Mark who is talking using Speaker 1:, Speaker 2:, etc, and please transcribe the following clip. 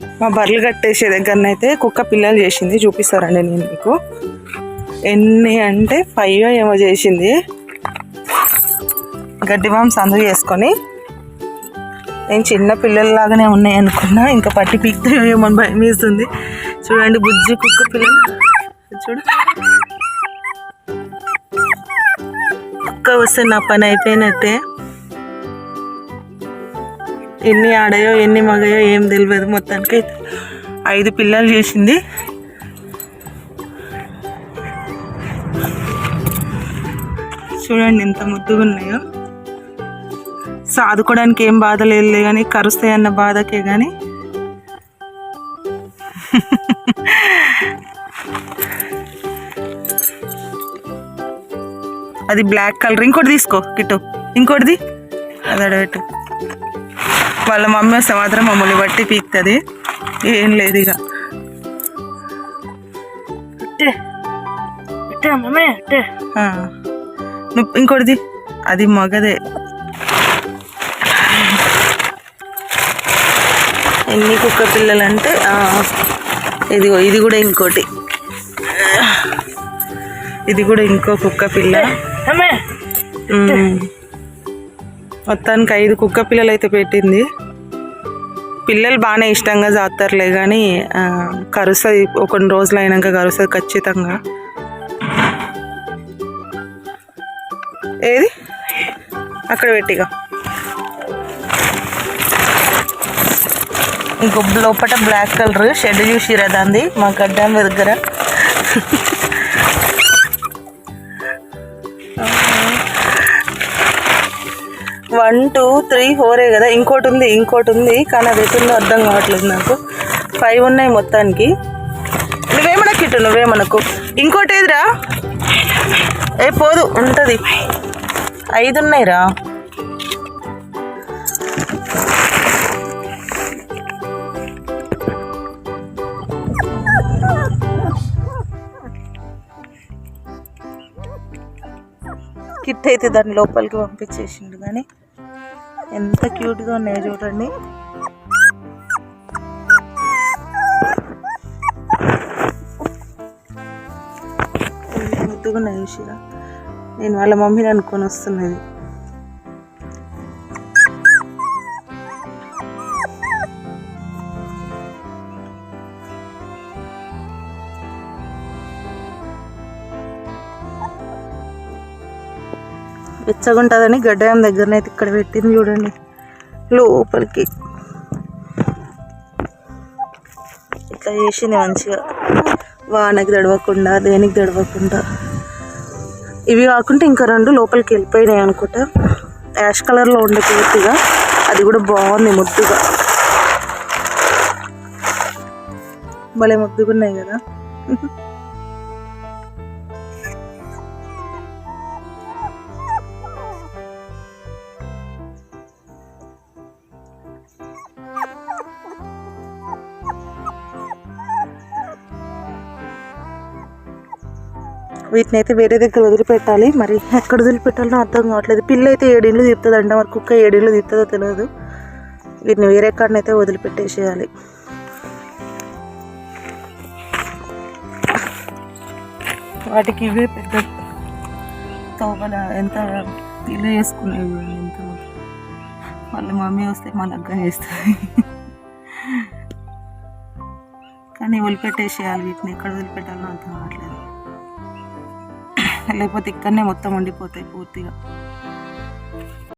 Speaker 1: మా బర్రెలు కట్టేసే దగ్గరనైతే కుక్క పిల్లలు చేసింది చూపిస్తారండి నేను మీకు. ఎన్ని అంటే ఫైవ్ ఏమో చేసింది. గడ్డి మాంసం అందు చేసుకొని నేను చిన్న పిల్లల్లాగానే ఉన్నాయి అనుకున్నా ఇంకా పట్టి పీక్తే ఏమో అని భయం వేస్తుంది. చూడండి బుజ్జి కుక్క పిల్లలు. చూడు. కుక్క వస్తే నా పని అయిపోయినట్టే. ఎన్ని ఆడాయో ఎన్ని మగాయో ఏం తెలియదు మొత్తానికి అయితే ఐదు పిల్లలు చేసింది. చూడండి ఎంత ముద్దుగా ఉన్నాయో. సాదుకోవడానికి ఏం బాధ లేదులే కానీ కరుస్తాయన్న బాధకే కానీ అది బ్లాక్ కలర్. ఇంకోటి తీసుకో కిట్టు. ఇంకోటిది. అది అడబెట్టు వాళ్ళ మమ్మీ వస్తే మాత్రం మమ్మల్ని బట్టి పీక్తుంది. ఏం లేదు ఇక. నువ్వు ఇంకోటిది? అది మగదే. ఎన్ని కుక్క పిల్లలు అంటే ఇదిగో ఇది కూడా ఇంకోటి. ఇది కూడా ఇంకో కుక్క పిల్ల. మొత్తానికి ఐదు కుక్క పిల్లలు అయితే పెట్టింది. పిల్లలు బాగానే ఇష్టంగా జాతారులే కానీ కరుస్తుంది ఒక కొన్ని రోజులు అయినాక కరుస్తుంది ఖచ్చితంగా. ఏది? అక్కడ పెట్టిగా. ఇంకో లోపల బ్లాక్ కలర్ షెడ్ చూసిరా దాంది మా గడ్డం దగ్గర. వన్ టూ త్రీ ఫోరే కదా. ఇంకోటి ఉంది ఇంకోటి ఉంది కానీ అది ఎటుందో అర్థం కావట్లేదు నాకు. ఫైవ్ ఉన్నాయి మొత్తానికి. నువ్వేమన్నా కిట్టు నువ్వేమనకు. ఇంకోటి ఏదిరా? ఏ పోదు ఉంటుంది. ఐదు ఉన్నాయిరా. కిట్ అయితే దాని లోపలికి పంపించేసిండు కానీ ఎంత క్యూట్గా ఉన్నాయో చూడండి. ముద్దుగా ఉన్నాయి నేను వాళ్ళ మమ్మీని అనుకొని వస్తున్నది. వెచ్చగుంటుందని గడ్డాయం దగ్గరనైతే ఇక్కడ పెట్టింది చూడండి. లోపలికి. ఇట్లా చేసింది మంచిగా. వానకి తడవకుండా దేనికి తడవకుండా. ఇవి కాకుండా ఇంకా రెండు లోపలికి వెళ్ళిపోయినాయి అనుకుంటా. యాష్ కలర్లో ఉండే పూర్తిగా. అది కూడా బాగుంది ముద్దుగా. భలే ముద్దుగా ఉన్నాయి కదా. వీటిని అయితే వేరే దగ్గర వదిలిపెట్టాలి. మరి ఎక్కడ వదిలిపెట్టాలో అర్థం కావట్లేదు. పిల్ల అయితే ఏడేళ్ళు తీస్తుందంట మరి కుక్క ఏడేళ్ళు తీస్తుందో తెలియదు వీటిని వేరే కాడనైతే వదిలిపెట్టేసేయాలి. వాటికి ఇవే పెద్ద తోగల ఎంత ఇల్లు చేసుకునేవి ఎంత వాళ్ళ మమ్మీ వస్తే మా దగ్గర చేస్తుంది. కానీ వదిలిపెట్టేసేయాలి. వీటిని ఎక్కడ వదిలిపెట్టాలో అర్థం కావట్లేదు. లేకపోతే ఇక్కడనే మొత్తం ఉండిపోతాయి పూర్తిగా.